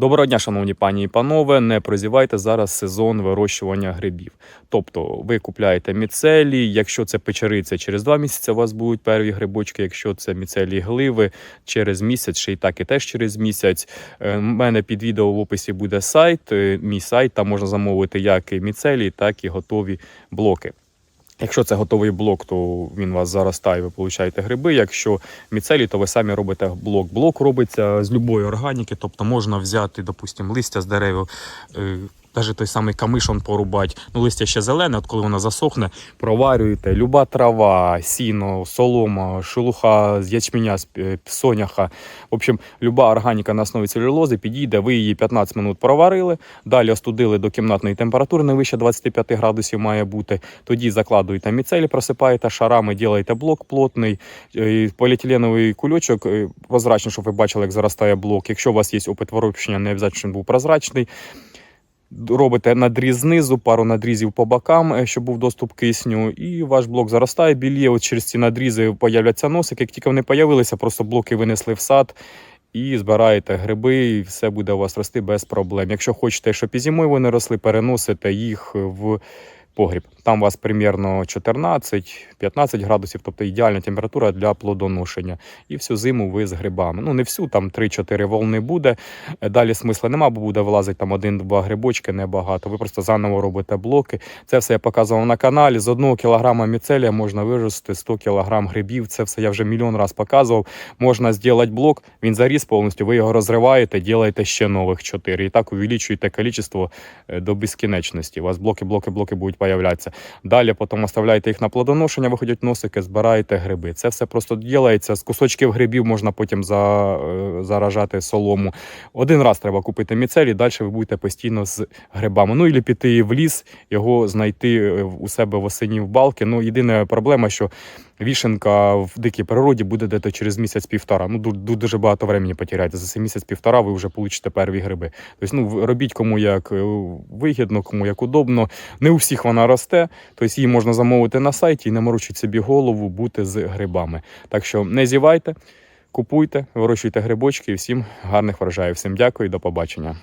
Доброго дня, шановні пані і панове. Не прозівайте зараз сезон вирощування грибів. Тобто ви купляєте міцелій, якщо це печериця, через два місяці у вас будуть перві грибочки. Якщо це міцелій гливи, через місяць, ще й так і теж через місяць. Е, У мене під відео в описі буде сайт, е, мій сайт, там можна замовити як і міцелій, так і готові блоки. Якщо це готовий блок, то він вас заростає, ви получаєте гриби. Якщо міцелі, то ви самі робите блок. Блок робиться з любої органіки, тобто можна взяти, допустимо, листя з дерев, е, навіть той самий камишон порубати. Ну, листя ще зелене, от коли воно засохне, проварюєте. Люба трава, сіно, солома, шелуха з ячменя, з е, соняха. В общем, люба органіка на основі целюлози підійде, ви її 15 минут проварили, далі остудили до кімнатної температури, не вище 25 градусів має бути. Тоді закладуєте міцелі, просипаєте шарами, ділаєте блок плотний, е, поліетиленовий кульочок, е, прозрачний, щоб ви бачили, як заростає блок. Якщо у вас є опит вирощення, не обов'язково, він був прозрачний. Робите надріз знизу, пару надрізів по бокам, е, щоб був доступ кисню, і ваш блок заростає біліє. От через ці надрізи появляться носики. Як тільки вони появилися, просто блоки винесли в сад і збираєте гриби, і все буде у вас рости без проблем. Якщо хочете, щоб і зимою вони росли, переносите їх в погріб. Там у вас примірно 14-15 градусів, тобто ідеальна температура для плодоношення. І всю зиму ви з грибами. Ну не всю, там 3-4 волни буде. Далі смисла нема, бо буде вилазити там один-два грибочки, небагато. Ви просто заново робите блоки. Це все я показував на каналі. З одного кілограма міцелія можна вирости 100 кілограм грибів. Це все я вже мільйон раз показував. Можна зробити блок, він заріс повністю, ви його розриваєте, ділаєте ще нових 4. І так увеличуєте кількість е, до безкінечності. У вас блоки, блоки, блоки будуть появлятися. Далі потім оставляєте їх на плодоношення, виходять носики, збираєте гриби. Це все просто ділається. З кусочків грибів можна потім за, е, заражати солому. Один раз треба купити міцелі, далі ви будете постійно з грибами. Ну і піти в ліс, його знайти е, у себе восені в балки. Ну, єдина проблема, що вішенка в дикій природі буде десь через місяць-півтора. Ну, ду- ду- дуже багато времени потеряєте. За цей місяць-півтора ви вже получите перві гриби. Тобто, ну, робіть кому як е, вигідно, кому як удобно. Не у всіх вона росте, тобто її можна замовити на сайті і не морочить собі голову бути з грибами. Так що не зівайте, купуйте, вирощуйте грибочки і всім гарних врожаїв. Всім дякую і до побачення.